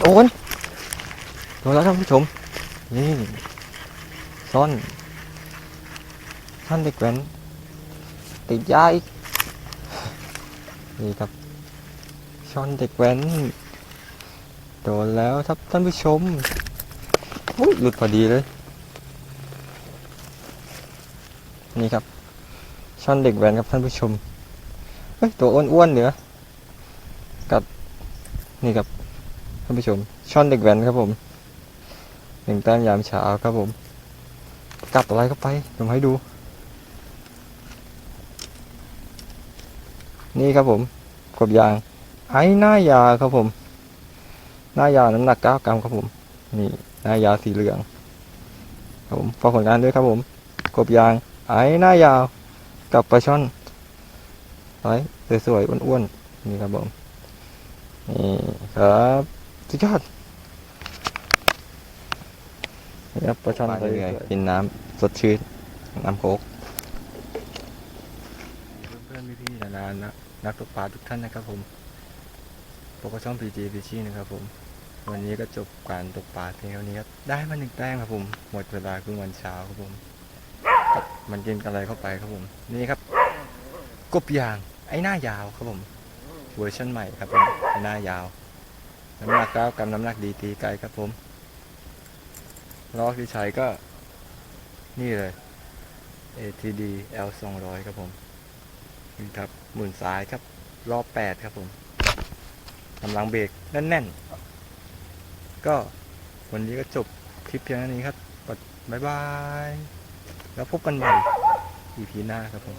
โดนแล้วท่านผู้ชม นี่ ซ่อนท่านเด็กแว้นติดยาอีกนี่ครับช่อนเด็กแว้นโดนแล้วครับท่านผู้ชมอุ๊ยหลุดพอดีเลย นี่ครับช่อนเด็กแว้นครับท่านผู้ชมเฮ้ยตัวอ้วนๆเหนือกับนี่ครับานผู้ชม ช่อนเด็กแว้นครับผมหนึ่งแต้มยามเช้าครับผม กัดอะไรเข้าไปผมให้ดู นี่ครับผมกบยางไอ้หน้ายาครับผม หน้ายาน้ำหนักเก้ากรัมครับผม นี่หน้ายาสีเหลืองครับผมฝากผลงานด้วยครับผมกบยางไอ้หน้ายาวกับปลาช่อนไว้สวยๆอ้วนๆนี่ครับผมนี่ครับ สุดยอดนี่ครับปลาช่อนไปเรื่อยๆกินน้ำสดชื่น น้ำโคกเพื่อนๆพี่ๆนานานักนักตกปลาทุกท่านนะครับผมพบกับช่อง PG p ีนะครับผม วันนี้ก็จบการตกปลาเพียงเท่านี้ครับ ได้มาหนึ่งแต้มครับผม หมดเวลาครึ่งวันเช้าครับผม มันกินอะไรเข้าไปครับผม นี่ครับ กบยาง ไอ้หน้ายาวครับผม เวอร์ชันใหม่ครับผม ไอ้หน้ายาว น้ำหนักเก้ากรัมน้ำหนักดีตีไกลครับผมลอกที่ใช้ก็นี่เลย ATD L 200ครับผมนี่ครับหมุนซ้ายครับ รอบแปดครับผมกำลังเบรกแน่นๆ ก็วันนี้ก็จบคลิปเพียงเท่านี้ครับบ๊ายบาย แล้วพบกันใหม่ EP หน้าครับผม